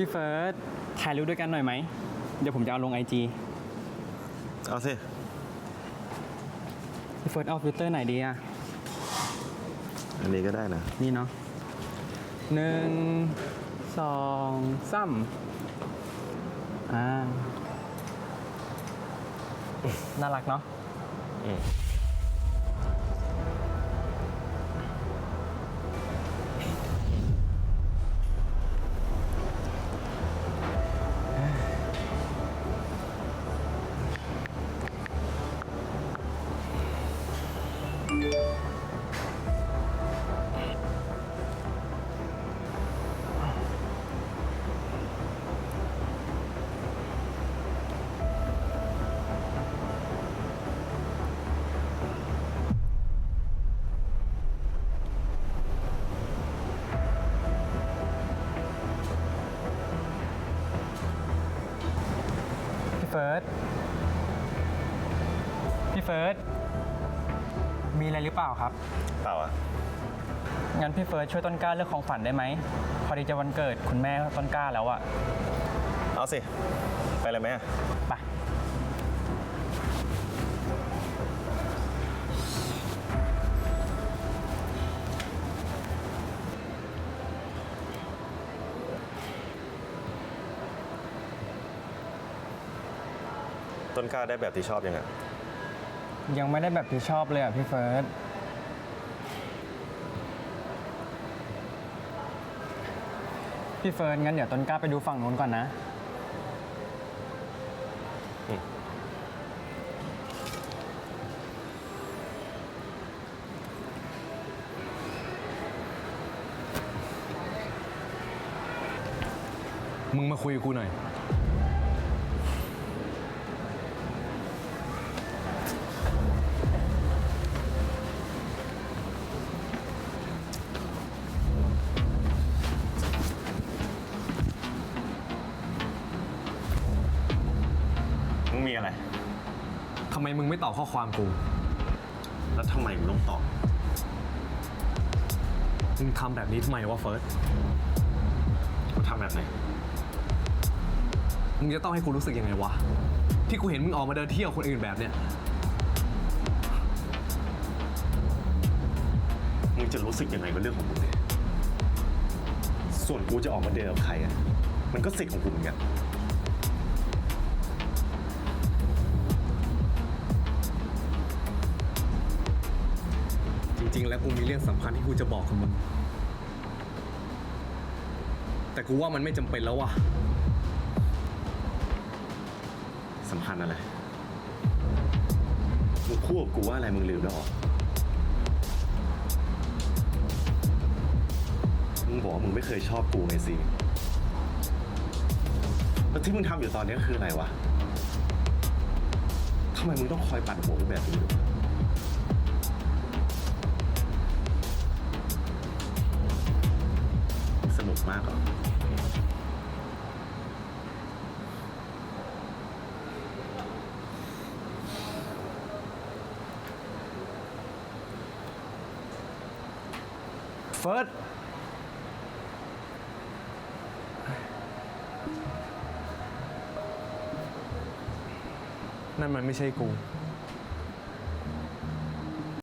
พี่เฟิร์สถ่ายรูปด้วยกันหน่อยไหม เดี๋ยวผมจะเอาลงไอจีเอาสิ พี่เฟิร์สเอาฟิลเตอร์ไหนดีอะอันนี้ก็ได้นะ นี่เนาะหนึ่งสองสามอ่า น่ารักเนาะ อืม ฟิร์ส พี่เฟิร์ส มีอะไรหรือเปล่าครับ เปล่าอะงั้นพี่เฟิร์สช่วยต้นกล้าเลือกของฝันได้ไหม พอดีจะวันเกิดคุณแม่ต้นกล้าแล้วอะเอาสิ ไปเลยไหมอะ ไป ต้นกล้าได้แบบที่ชอบยังไงยังไม่ได้แบบที่ชอบเลยอะพี่เฟิร์สพี่เฟิร์สงั้นเดี๋ยวต้นกล้าไปดูฝั่งนู้นก่อนนะ มึงมาคุยกับกูหน่อย งมีอะไร ทำไมมึงไม่ตอบข้อความกู แล้วทำไมมึงต้องตอบ มึงทำแบบนี้ทำไมวะเฟิร์ส กูทำแบบไหน มึงจะต้องให้กูรู้สึกยังไงวะ ที่กูเห็นมึงออกมาเดินเที่ยวคนอื่นแบบเนี้ย มึงจะรู้สึกยังไงกับเรื่องของมึงเนี่ย ส่วนกูจะออกมาเดินกับใครอะ มันก็สิทธิ์ของกูเหมือนกัน ริง ๆ แล้วกูมีเรื่องสำคัญที่กูจะบอกกับมึง แต่กูว่ามันไม่จำเป็นแล้ววะสำคัญอะไร มึงพูดกับกูว่าอะไรมึงลืมแล้วเหรอมึงบอกว่ามึงไม่เคยชอบกูไงสิ แล้วที่มึงทำอยู่ตอนนี้คืออะไรวะทำไมมึงต้องคอยปั่นหัวกูแบบนี้ด้วย มากเหรอเฟิร์สนั่นมันไม่ใช่กู